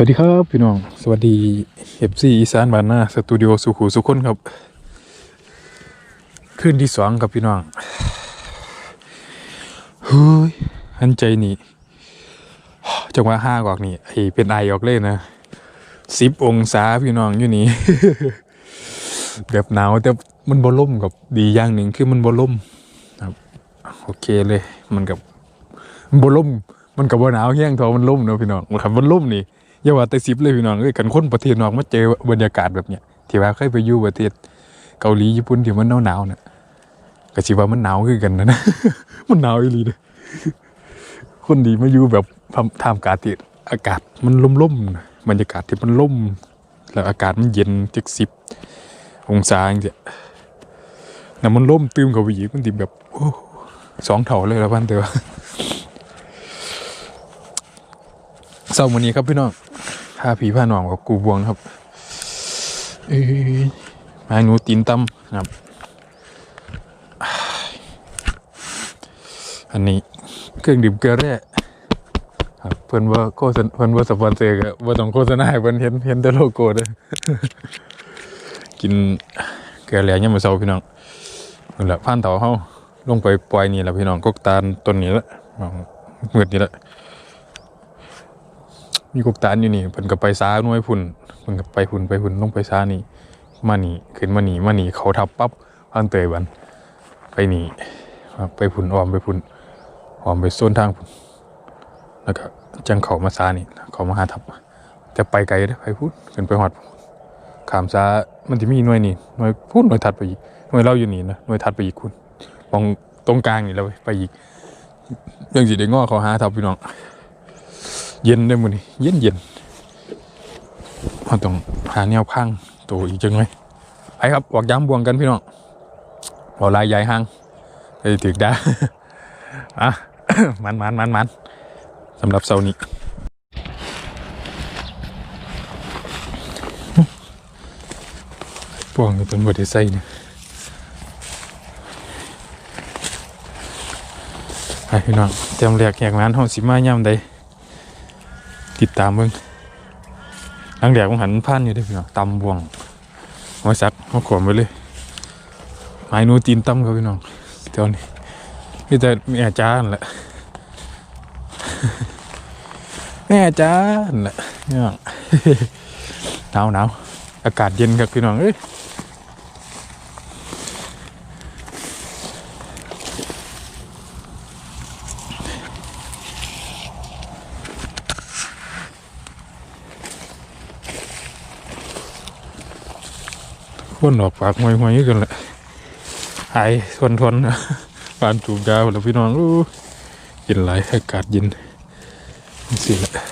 สวัสดีครับพี่น้อง สวัสดีเอฟซีอีสานบานนาสตูดิโอสุขุสุขคนครับคืนที่สองครับพี่น้องเฮ้ยหันใจนี่จังหวะห้ากอกนี่ไอเป็นไอออกเลยนะสิบองศาพี่น้องอยู่นี่แบบหนาวแต่มันบ่ล่มกับดีอย่างหนึ่งคือมันบ่ล่มครับโอเคเลยมันกับมันบ่ล่มมันกับบ่หนาวแห้งทอมันล่มเนาะพี่น้องมันขับมันล่มนี่ อย่าว่าแต่สิบเลยพี่น้องเอ้ยกันคนประเทศนอกมาเจอบรรยากาศแบบเนี้ยที่ว่าเคยไปอยู่ประเทศเกาหลีญี่ปุ่นที่มันหนาวหนาวๆน่ะก็สิว่ามันหนาวคือกันนะนะมันหนาวอีหลีเด้อคนดีมาอยู่แบบทำทำกาติอากาศมันล่มๆนะบรรยากาศที่มันล่ม แล้วอากาศมันเย็นจักสิบองศาจังซี่น่ะมันล่มตื่มเขาไปอีกมันติแบบสองเท่าเลยละพันเตอ เศร้าวันนี้ครับพี่น้องพาผีพาหนองกับกูบวงครับเอ้ยมาหนูตีนตำครับ อันนี้เครื่องดื่มเกลือแร่ครับเพิ่อนว่าโฆษณาเพิ่อนว่าสปอนเซอร์ก็บ่าต้องโฆษณาให้เพิ่อนเห็นเห็นแต่โลโก้เด้อกินเกลือแร่ยามมื้อเช้าพี่น้องนั่นแหละผ่านเตาเฮาลงไปปล่อยนี่แหละพี่น้องกกตาลต้นนี้ละมืดนี่ละ มีกกตาลอยู่นี่เพิ่นก็ไปซ้าหน่วยพุ่นเพิ่นก็ไปพุ่นไปพุ่นลงไปซ้านี่ มานี่ขึ้นมานี่มานี่เขาทับปั๊บพันเตยบันไปนี่ไปพุ่นออมไปพุ่นออมไปโซนทางพุ่นแล้วก็จังเขามาซ้านี่เขามาหาทับแต่ไปไกลเด้ไปพุ่นขึ้นไปฮอดขามซ้ามันจะมีหน่วยนี่หน่วยพุ่นหน่วยถัดไปอีกหน่วยเราอยู่นี่นะหน่วยถัดไปอีกคุณมองตรงกลางนี่แล้วไปอีกยังสิได้ง้อเขาหาทับพี่น้อง เย็นได้มือนี้เย็นเย็นเราต้องหาแนวพังตัวอีกจังไหมไปครับออกย้ำบวงกันพี่น้องบอลายใหญ่ห้างจะถึกได้อะมันมันมันมันสำหรับเสาร์นี้พวงเป็นบทใส่เนี่ยไปพี่น้องเตรียมเรียกแขกงานห้องสิมาย่ำใด ติดตามเบิ่งหลังแดกผมหันผ่านอยู่ด้พี่น้องตำบวงมาซักมาขวมไปเลยไม้นูตีนตำครับพี่น้องเดี๋ยวนี้มีแต่แม่จ้านแหละแม่จ้านแหละพี่น้องหนาวหนาวอากาศเย็นครับพี่น้องเอ้ย คนออกปากหวยๆกันแหละหายทนทนๆปานจูบดาวแล้วพี่น้องอู้กินหลายอากาศเย็นสิแหละ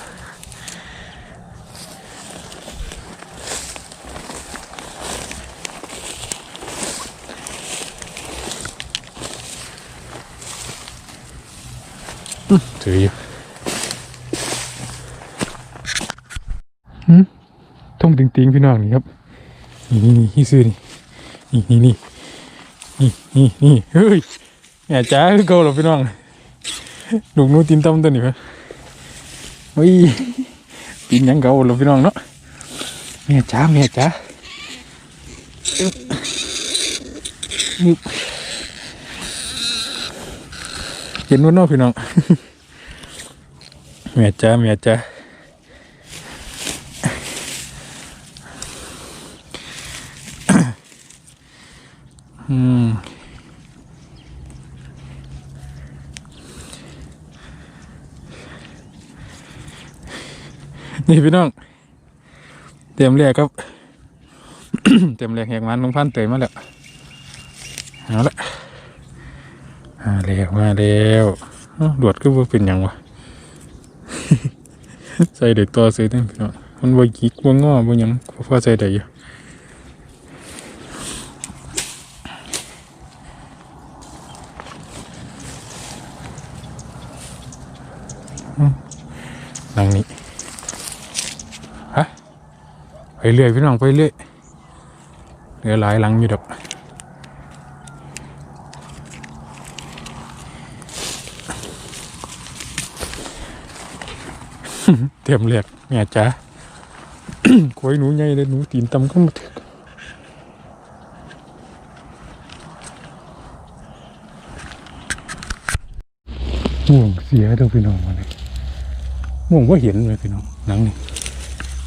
ถืออยู่หืมท่องติงๆพี่น้องนี่ครับ นี่นี่นี่ซื้อนี่นี่นี่นี่นี่นี่เฮ้ยแม่จ้าคือเก่าหรอพี่น้องลูกนู้ตีนต้มตัวนี้ครับเฮ้ยตีนยังเก่าหรอพี่น้องเนาะแม่จ้าแม่จ้าเห็นว่าน้องพี่น้องแม่จ้าแม่จ้า อืมนี่พี่น้อง เตรียมเรียกครับ เตรียมเรียกแหกมันลงพันเตยมาแล้วเอาละมาแล้วมาแล้วเอ้าดวดก็ว่าเป็นหยังวะใส่เด็กตัวซื้อเต็มพี่น้องมันว่ากิกว่างอว่ายังพอใส่ได้อยู่ หลังนี้ฮะไปเรื่อยพี่น้องไปเรื่อยเหลือหลายหลังอยู่ดอกเตรียมเรียกแม่จ้าขวยหนูใหญ่เลยหนูตีนตำก็มาถึกม่วงเสียเด้อพี่น้องมาเลย ม่งว่าเห็นเลยพี่น้องหนังนี่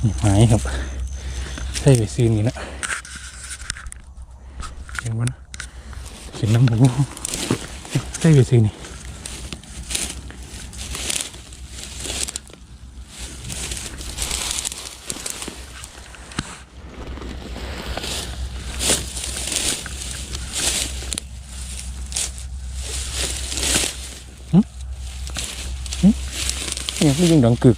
นี่ไม้ครับใช่ไปซื้อนี่นะเห็นวะนะเห็นน้ำหมูใช่ไปซื้อนี่ มันยังดังกึก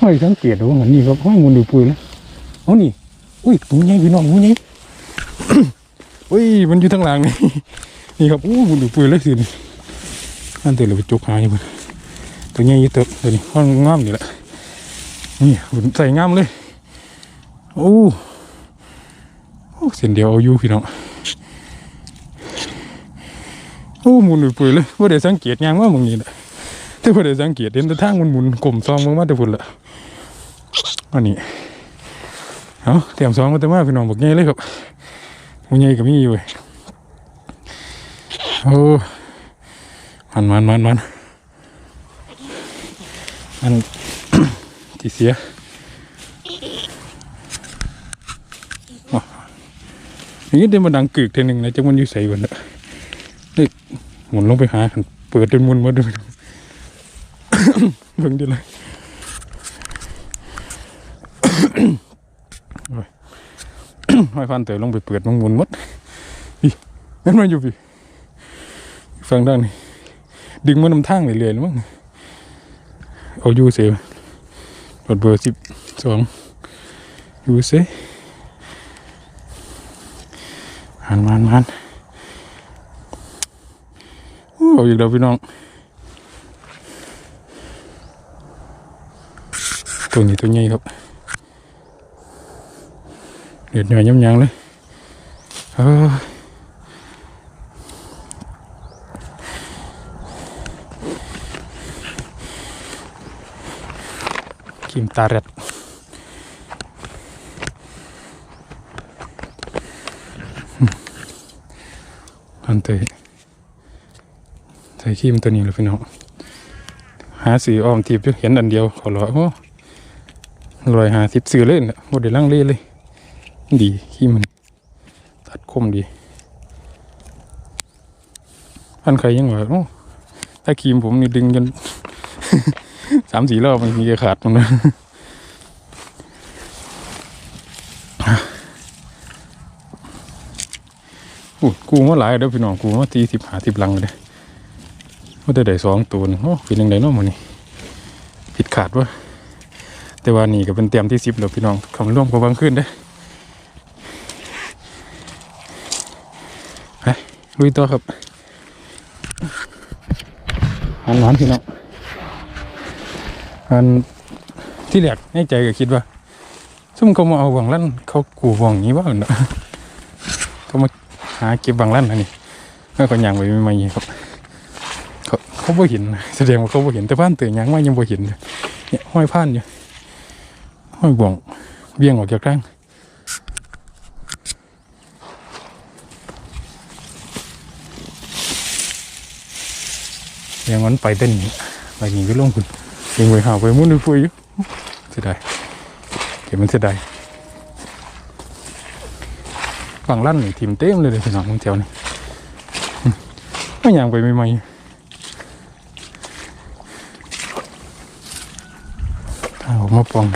ห้อยสังเกตดูว่าเหมือนนี่ครับห้อยมุนดูปุยแล้วเอานี่อุ้ยตัวใหญ่พี่น้องตัวใหญ่ อุ้ยมันอยู่ทางหลังนี่นี่ครับอู้มันดูปืนเลยสินี่อันเตะเราไปจุกหาอยู่มันตัวใหญ่ยี่เติบตัวนี้ค่อนงามอยู่แหละนี่มันใส่งามเลยโอ้โอ้เส้นเดียวเอาอยู่พี่น้องโอ้หมุนดูปืนเลยว่าได้สังเกตงานว่ามึงนี่แหละแต่ว่าได้สังเกตเห็นแต่ทางมันหมุนกลมซองมึงมาแต่ฝุ่นละอันนี้เอาเตรียมซองมาแต่มาพี่น้องบอกไงเลยครับ มันใหญ่กับมีอยู่เว้ยโอ้มันมันมันมันมันที่เสียอย่างนี้เดี๋ยวมันดังกึกเทอหนึงนะจังมันอยู่ใส่วันละนี่หมุนลงไปหาเปิดจนมุนมาดูเบิ่งดิเลย ห้อยฟันเต๋อลงไปเปิดมันมุนมดพี่นั่นมาอยู่พี่ฟังด้านนี้ดึงมันนำทางเรื่อยๆแล้วมั้งเอาอยู่เสียรถเบอร์สิบสองอยู่เสียหันมันมันโอ้เอาอีกแล้วพี่น้องตัวนี้ตัวใหญ่ครับ เดือดหน่อยย้ำยังเลยเออกิมตาเร็ดอันเตยใส่ขี้มนตัวนี้เลยพี่น้องหาสีอ้อมทีบอยู่เห็นอันเดียวขอร้อยโอ้ลอยหาสิบสื่อเลยเนี่ยโมเดลลังเลเลย ดีขี้มัน ตัดคมดีพันใครยังว่าโอ้ถ้าครีมผมนี่ดึงจนสามสี่รอบมันมีขาดมันนะอู้กูมาหลายเด้อพี่น้องกูมาตีสิบหาสิบลังเลยว่าแต่ได้สองตัวนโอ้เป็นยังไงเนาะมันนี่ผิดขาดวะแต่ว่านี่ก็เป็นเตรียมที่สิบแล้วพี่น้องคำร่วมกับบางขึ้นเด้อ ลุยตัวครับหันหวานพี่น้องอันที่แรกในใจก็คิดว่าซุ่มเขามาเอาวังลั่นเขากูวังนี้ว่าเนาะเขามาหาเก็บวังลั่นอันนี้แล้วก็ยางไปไม่ไม่ครับ เขาเขาบ่เห็นแสดงว่าเขาบ่เห็นแต่บ้านเตือนยางว่ายังบ่เห็นเลยเนี่ยห้อยผ่านอยู่ห้อยบ่วงเบี่ยงออกจากร่าง ยังมันไปเต้นไปนี่ก็ลงคุณยังไปหาไปมุ่นไปฟุยอยู่เสียดายเก็บมันเสียดายฝั่งลั่นนี่ทีมเต็มเลยเลยพี่น้องมึงเจ้านี่ไม่ยังไปไม่ไม่เอามาปอง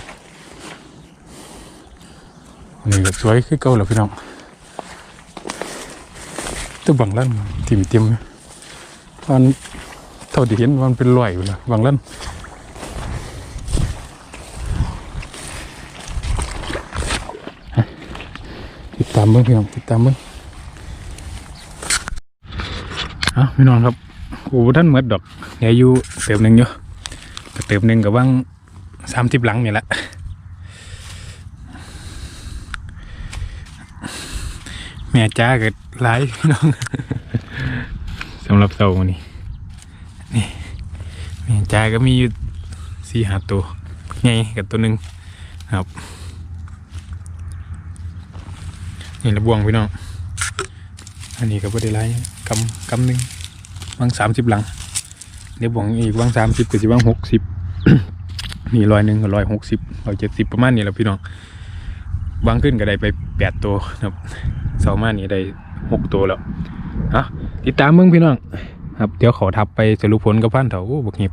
นี่ก็สวยคือเก่าแล้วพี่น้องตัวบังลั่นทีมเต็มเลยมัน เท่าที่เห็นมันเป็นรอยอยู่นะบางเล่นติดตามเบิ้งพี่น้องติดตามเบิ้งเอาพี่น้องครับอ้ท่านเหมือดดอกเดี๋ยอยู่เติมหนึ่งอยู่เติมหนึ่งกับว่างสามสิบหลังนี่แหละแม่จ้าก็หลายพี่น้องสำหรับเสาร์นี้นี่ แม่จ้าก็มีอยู่สี่หาตัวไงกับตัวหนึ่งครับนี่ระบวงพี่น้องอันนี้ก็บ่ได้หลายกำกำหนึ่งวางสามสิบหลังเดี๋ยวบวงอีกวางสามสิบก็จะวางหกสิบนี่ร้อยหนึ่งก็ร้อยหกสิบร้อยเจ็ดสิบประมาณนี้แหละพี่น้องวางขึ้นก็ได้ไปแปดตัวครับเสาร์มานี่ได้หกตัวแล้วฮะติดตามมืองพี่น้อง ครับเดี๋ยวเขอทับไปสรุปผลกับพันเถาโอ้บกเหียบ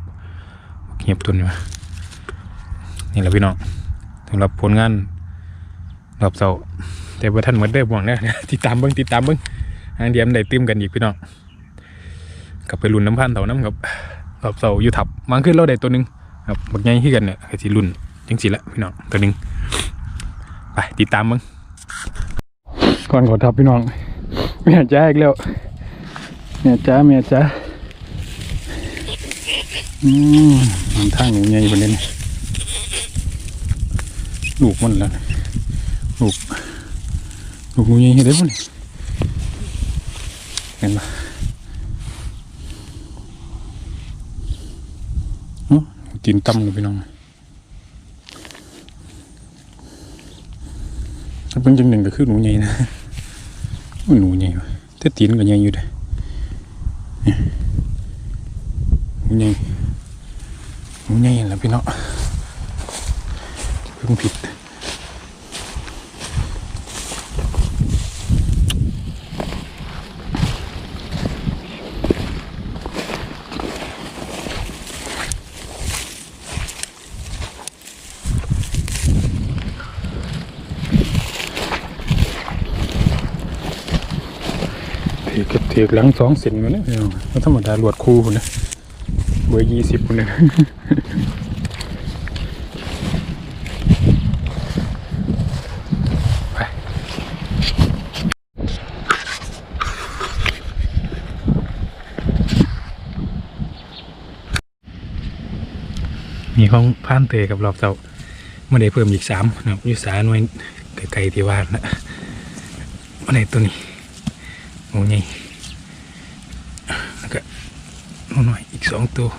บกเหียบตัวนี้นี่แหละพี่น้องสำหรับผลงานรอบเสาแต่ว่าท่านเหมือนเดิมหวังนะติดตามเบิ้งติดตามเบิ้งทางเดียมได้ตื้มกันอีกพี่น้องกลับไปรุ่นน้ำพันเถาน้ำกับรอบเสาอยู่ทับวางขึ้นเราได้ตัวหนึ่งครับบักใหญ่ขึ้นกันเนี่ยก็สิรุ่นจังสิละพี่น้องตัวหนึ่งไปติดตามเบิ้งก่อนขอทับพี่น้องแม่จ้าอีกแล้ว แม่จ้าแม่จ้าอืมมันทางหนูใหญ่ประเด็นลูกมันละลูกลูกหนูใหญ่เห็นได้ปะเนี่ยเห็นปะอื้อกินตั้มเลยพี่น้องถ้าเป็นจังหนึ่งก็คือหนูใหญ่นะหนูใหญ่วะแต่ตีนก็ใหญ่อยู่เด้ หูใหญ่หูใหญ่แหล้วพี่เนาะเพิ่งผิด ถือหลังสองเซนมาเนี่ยพี่น้องธรรมดาลวดคู่นนะเบอร์ยี่สิบพุ่นนะไปมีของพานเตยกับรอบเสาไม่ได้เพิ่มอีกสามนะอยู่สาหน่วยไกลๆที่ว่านะมาในตัวนี้โอ้ยงแล้ ก็หนูหน่อยอีกสองตัว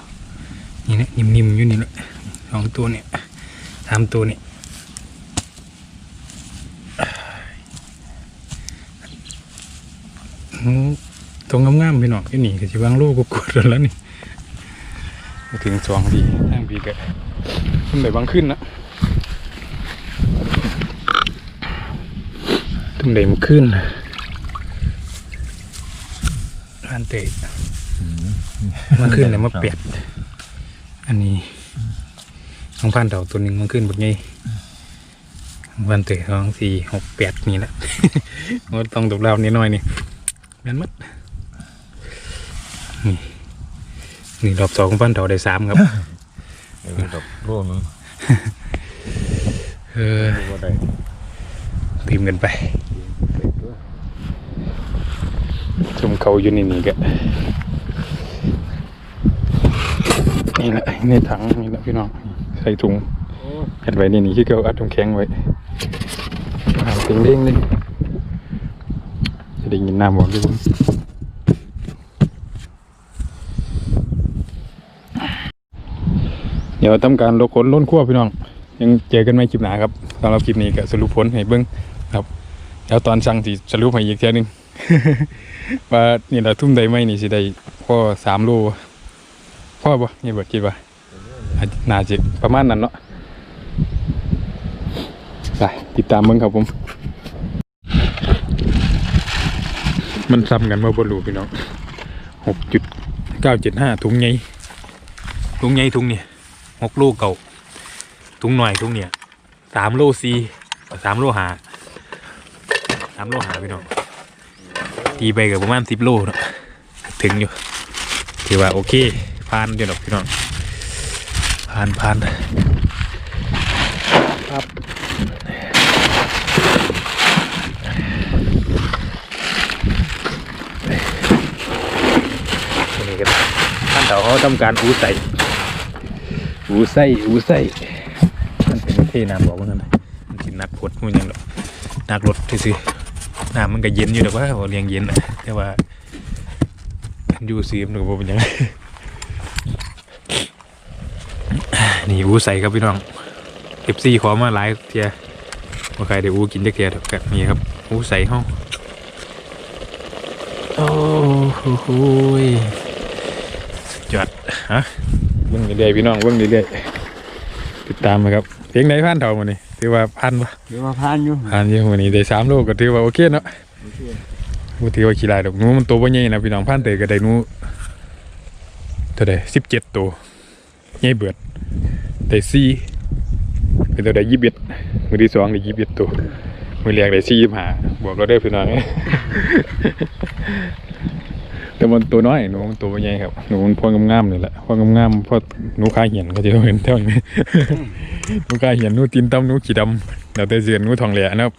นี่นะนิ่มๆอยู่นี่แหละสองตัวเนี่ยสามตัวเนี่ยอืมตัวงามๆพี่น้องที่นี่ก็จะวางโลกกดๆแล้วนี่มาถึงสองดีทางบีก็ขึ้นไหนบางขึ้นนะตรงไหนมันขึ้นนะร้านเตะ มันขึ้นเลยมาเปียดอันนี้ของพันเต่าตัวหนึ่งมันขึ้นแบบนี้ของพันเตะสองสี่หกแปดนี่แหละมันต้องตกเรานิดหน่อยนี่แม่นมัดนี่นี่รอบสองของพันเต่าได้สามครับเออดอกร่วงนึงเออก็ได้พิมพ์กันไปชมเขาอยู่ในนี้ก็ นี่แหละในถังนี่แหละพี่น้องใส่ถุงเห็ดไว้ในนี้ที่เขาอัดถุงแข็งไว้อ่าเสียงเด้งเลยจะได้ยินน้ำบอกด้วยผมเดี๋ยวทำการลดขนล้นขั้วพี่น้อง ยังเจอกันไม่คลิปหนาครับสำหรับคลิปนี้ก็สรุปผลให้เบิ้งครับแล้วตอนสั่งสิสรุปให้อีกเท่นึงว่านี่แหละทุ่มใดไหมนี่สิได้พ่อสามโล พ่อบ่นี่บิดคิดว่าน่าจะประมาณนั้นเนาะไปติดตามเบิ่งครับผม มันซ้ำกันเมาบรูพี่น้องหกจุดเก้าเจ็ดห้าถุงใหญ่ถุงใหญ่ถุงเนี่ยหกโลเก่าถุงหน่อยถุงเนี่ยสามโลสี่สามโลหาสามโลหาพี่น้องตีไปกับประมาณสิบโลเนอะถึงอยู่ถือว่าโอเค ผ่านเดี๋ยวดอกพี่น้องผ่านผ่านครับตัวนี้ก็ได้ท่านเต่าเขาทำการอูใส่อูใส่อูใส่มันเป็นเทน้ำบอกว่างั้นนะมันกินนักพดมันยังหรอกนักรถซื่อๆน้ำมันก็เย็นอยู่แต่ว่าเรียงเย็นนะแต่ว่าอยู่ซีมนก็บ่เป็นหยัง นี่อูใส่ครับพี่น้องเอฟซีขอมาหลายเทียว่าใครเดี๋ยวอูกินจักเทียเถอะครับนี่ครับอูใส่ห้องโอ้โหยสุดยอดฮะเบิ่งเรื่อยๆพี่น้องเบิ่งเรื่อยๆติดตามนะครับเพลงไหนพันเท่ามันนี่ถือว่าพันปะเดี๋ยวมาพานอยู่พันเยอะมันนี่ได้สามโลก็ถือว่าโอเคเนาะบ่ถือว่าขี้ลายดอกหนูมันตัวบ่ใหญ่นะพี่น้องพันเตยก็ได้หนูเท่าใดสิบเจ็ดตัวใหญ่เบิด ได้สี่เป็นตัวได้ยี่สิบเอ็ดมือที่สองได้ยี่สิบเอ็ดตัวมือแรกได้สี่ยี่สิบห้าบวกเราได้พี่น้องแต่มันตัวน้อยหนูมันตัวใหญ่ครับหนูมันพวงงามๆนี่แหละพวงงามๆเพราะหนูขาเหียนก็จะเห็นเท่านี้หนูขาเหียนหนูตีนดำหนูขีดำแล้วแต่เสียนหนูทองแหล่นะครับ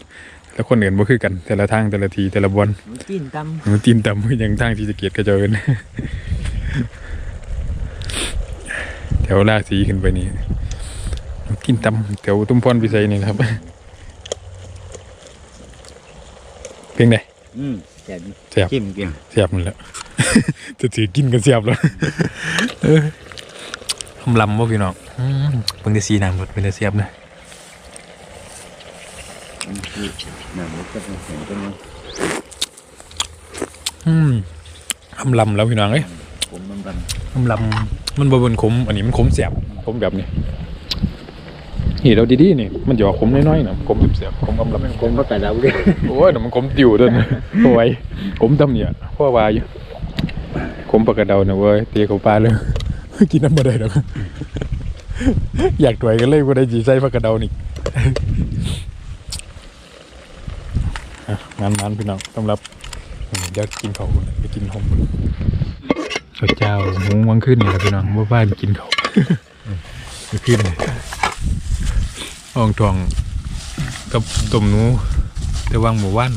แล้วคนอื่นบ่คือกัน แต่ละทางแต่ละทีแต่ละบอลกินตหนูตีนดำคืออย่างทางที่จะเกียรติก็จะเอิน แถวราศีขึ้นไปนี่หนูกินตำแถวตุ้มพรพิสัยนี่นะครับ เพียงใดำอืมแซ่บอยู่เสียบจิ้มกินเสียบมันแหล้วจะถือกินกันเสียบแล้วเออทำลำว่าพี่น้องอืมเพิ่งจะซีน้ำรถเป็นแต่เสียบนะน้ำมันก็เป็นเสียงกันเนาะอืมทำลำแล้วพี่น้องเอ้ย ผมมันบันทำลำมันบ่เป็นขมอันนี้มันขมเสียบขมแบบนี้นี่เราดีๆนี่มันจะออกขมน้อยๆนะขมเสียบๆขมอำลำผมก็กระเดาเลยโอ้ยแต่มันขมติวเดินโอ้ยขมตำเนี่ยพ่อวาอยู่ขมปากกระเดานะเว้ยเตียเขาปลาเลยกินน้ำมาได้หรอกอยากถวยกันเลยว่าได้จีใส่ปากกระเดานี่อะงานมันพี่น้องสำหรับเดี๋ยวกินเขาวก่อนไปกินหอม ข้าวเจ้าหงวังขึ้นนี่แหละพี่น้องว่าบ้านกินเขาไปขึ้นเลยอ่องทองกับต้มหนูแต่วางหมูว่าน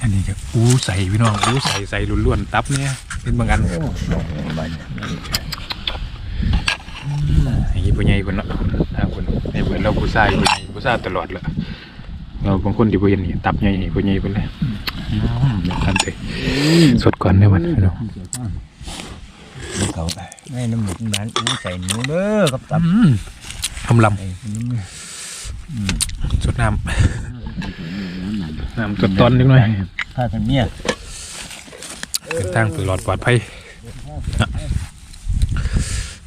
อันนี้ก็อู้ใส่พี่น้องอู้ใส่ใส่ล้วนๆตับเนี่ยเป็นบางอันไอ้ผู้ใหญ่คนเนาะทาคนในเบิดเราผู้ชายผู้ใหญ่ผู้ชายตลอดแหละเราบางคนที่ผู้เห็นนี่ตับใหญ่นี่ผู้ใหญ่คนเลย อืมเดี๋ยวทันเลยสดก่อนได้วันพี่น้องเขาแม่น้ำหมึกบ้านอู้ใส่หนูเด้อกับตับอืมทำลไอ้คนนี้ำสดน้ำน้ำสดตอนนิดหน่อยผ้ากันเมียเป็นทางตลอดปลอดภัยนะ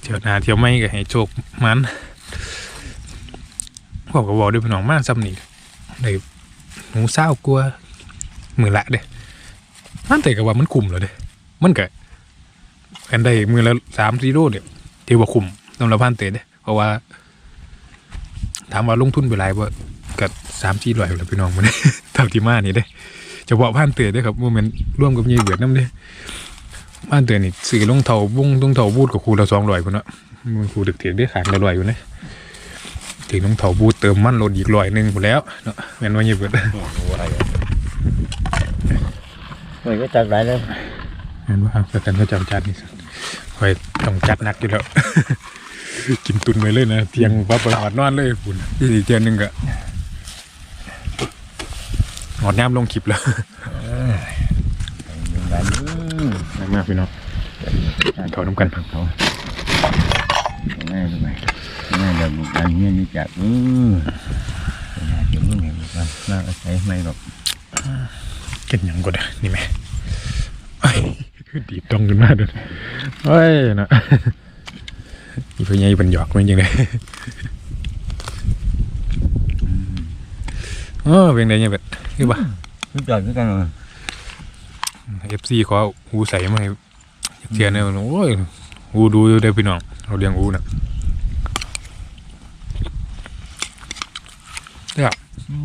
เที่ยวหนาเที่ยวไม่ก็ให้โชคมันบอกก็บอกด้วยพี่น้องมากซ้ำนี่ได้หนูเศร้ากลัว มือละเด้มันแต่ก็ว่ามันคุมแล้วเด้มันก็กันได้มือละสามสี่โลเดียวที่ว่าคุมสำหรับพันเตะเด้เพราะว่า ถามว่าลงทุนไปหลายบ่ก็สามสี่ร้อยแล้วพี่น้องมันเท่าที่มานี่เด้เฉพาะพันเตือเด้ครับโมเมนต์ร่วมกับยีเบียดน้ำเด้พันเตือนี่สื่อลงเท่าบุ้งลงเท่าบูดกับครูละสองร้อยคนเนาะมันครูดึกเถียงได้ขางละร้อยอยู่นะถึงลงเท่าบูดเติมมันโหลดอีกร้อยหนึ่งหมดแล้วเนาะแม่นว่าเงยีเบีย ดเฮ้ยก็จัดไรเลยแม่นว่าประกันเขาจำจัดนี่สิคอยต้องจัดหนักอยู่แล้ว กินตุนไปเลยนะเตียงปั๊บไปหอดนอนเลยปุ่นที่อีกเตียงหนึงก็หอดน้ำลงคลิปแล้วบ้านนี้มากพี่น้องเขาทำกันเขาง่ายเลยง่ายเลยบ้านนี้นี่จัดเออเดี๋ยวมึงเห็นบ้านน่าใช้ไม่หรอก กินหยังก็ได้นี่ไหมเอ้ยคือดีดตรงขึ้นมาเด้วยเฮ้ยนะอีพ่อใหญ่เป็นหยอกมันยังไงเออเป็นไงเนี่ยแบบนี่ปะรู้จักด้วยกันเหรอเอฟซีขออูใส่มาให้เทียนเนี่ยโอ้ยอูดูอยู่เด้อพี่น้องเราเลี้ยงอูนะเนี่ย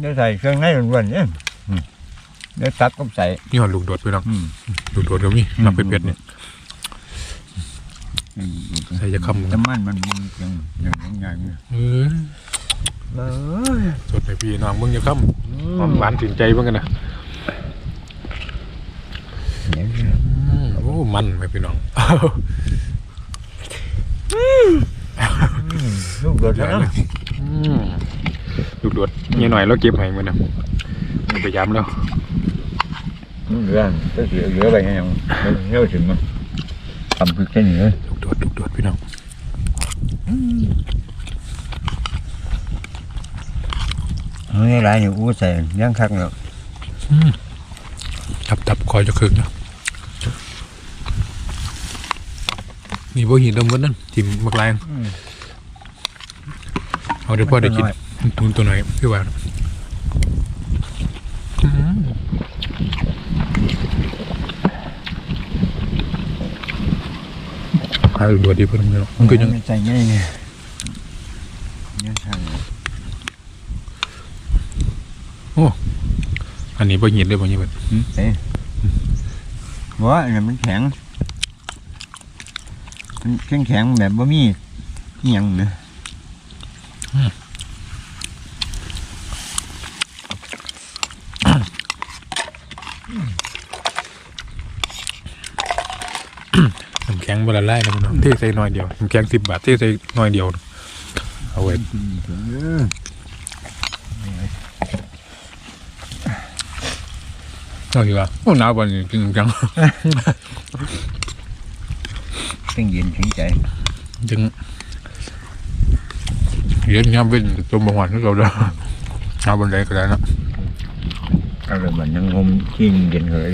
ได้ใส่เครื่องในล้วนๆเนี่ย ได้ตักก็ใส่นี่หอดลูกโดดพี่น้องอืม ลูกโดดก็มีมักเป็ดๆเนี่ยใส่จะคำน้ำมันมันมันยังยังยังไงเนี่ยเออเลยสดไปพี่น้องเบิ่งจะค่ำหอมหวานถึงใจเบิ่งกันนะเดี๋ยวโอ้มันไหมพี่น้องลูกโดดเดี๋ยวแล้วเลยอืมลูกโดดเงี้ยหน่อยแล้วเก็บให้มันนะมันไปย้ำแล้วลูก เหลือก็เหลือเหลือไปยังเงี้ยถึงมันทำคือแค่นี้เลยลูกโดดลูกโดดพี่น้องเฮ้ยหลายนี่อู้ใส่ยังคักแล้วทับทับคอยจะคึกนะนี่พวกหินดมกันนั่นจิ้มมักแรงเอาเดี๋ยวพ่อได้กินทุนตัวไหนพี่ว่าอืมหาลูกโดดดีเพื่อนพี่น้องมันก็ยังใส่ง่ายไงยังคักอันนี้พวกหินเลยพวกนี้เพื่อนเอ๊ะว่าอันนั้นมันแข็งมันแข็งแข็งๆแบบบ่มีอิหยังนะน้ำแข็ง บละลายนะพี่น้องเทใส่หน่อยเดียวน้ำแข็งสิบบาทเทใส่หน่อยเดียว เอาไว้เอาดีกว่าโอ้หนาวปานนี้กินน้ำแข็งเพ่งเย็นแข็งใจจึงเย็นยามเป็นตัวบางวันที่เราเด้อเอาบนไดก็ได้นะเอาเลยมันยังงมกินเย็นเลย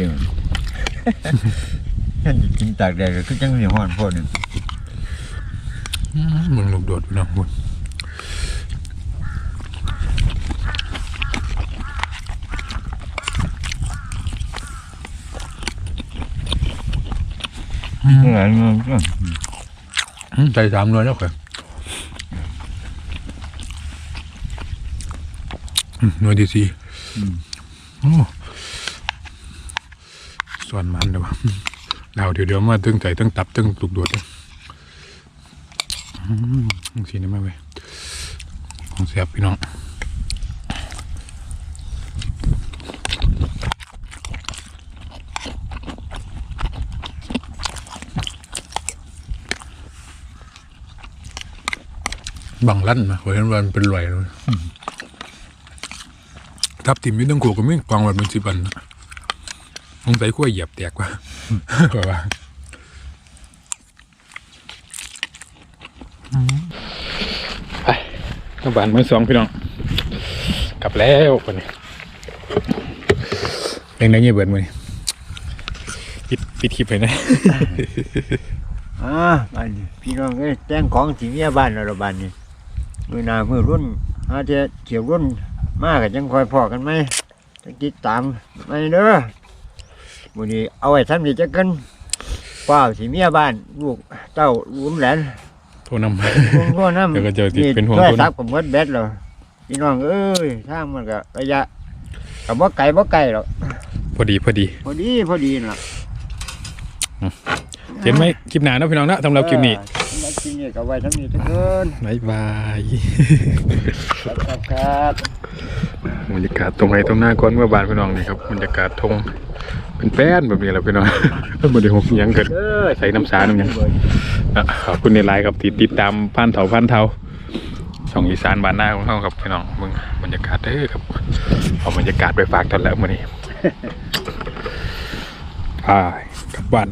อยู่ฉันจะกินตากแดดก็จังสิฮ้อนโพดนี่อื้อมึงลูกโดดพี่น้องคุณอืมหลายงมก็อืมใจสามเลยแล้วค่ะอืมหน่วยที่สี่โอ้ส่วนมันเลยวะ เราเดี๋ยวเดี๋ยวมาตึงใจตึงตับตึงลูกโดดเลยอืมสีนี่ไม่เว้ยของเสียบพี่น้องบังลั่นมาเพราะฉะนั้นมันเป็นรอยเลยทับทิมมีตั้งขวก็มีกองแบบเป็นสิบอันนะ สงสัยขั้วเหยียบแตกว่าแบบว่าไปกลับบ้านมือสองพี่น้อง กลับแล้วคนนี้เป็นไงเงี้ยเบิดมือนี้ปิดปิดคลิปไปนะอ่าบ้านนี้พี่น้องเอ้ยแต่งของสิเมียบ้านเราละบ้านนี้มื้อหน้ามื้อรุ่นอาจจะเขียวรุ่นมาก็จังคอยพอกันไหมจังติดตามไหมเด้อ มื้อนี้เอาไว้ทำนี่จักกันป้าวสิเมียบ้านลูกเต้าลูกหลานโทรนำห่วงทั่วน้ำเดี๋ยวก็เจอติดเป็นห่วงโทรคนศัพท์กับมดแบตแล้วพี่น้องเอ้ยทางมันก็ระยะกับว่าไก่บ่ไก่หรอกพอดีพอดี พอดีพอดีน่ะ เห็นไหมคลิปหนาเนาะพี่น้องเนาะสำหรับคลิปนี้เออสำหรับคลิปนี้ก็ไว้ทั้งนี้ทั้งเกินบายบายครับครับครับ บรรยากาศตรงไหนตรงหน้าก้อนเมื่อบานพี่น้องนี่ครับบรรยากาศทง เป็นแป้นแบบนี้แหละพี่น้องบไดหกหยังเกิดเออใส่น้ำสาน้ำหยังอะขอบคุณในไลน์ครับที่ติดตามพันเถาพันเถาช่องอีสานบ้านหน้าของเขาครับพี่น้องมึงบรรยากาศเด้อครับเอาบรรยากาศไปฝากตอนแล้วมื่อนี้อ่ากลับบ้าน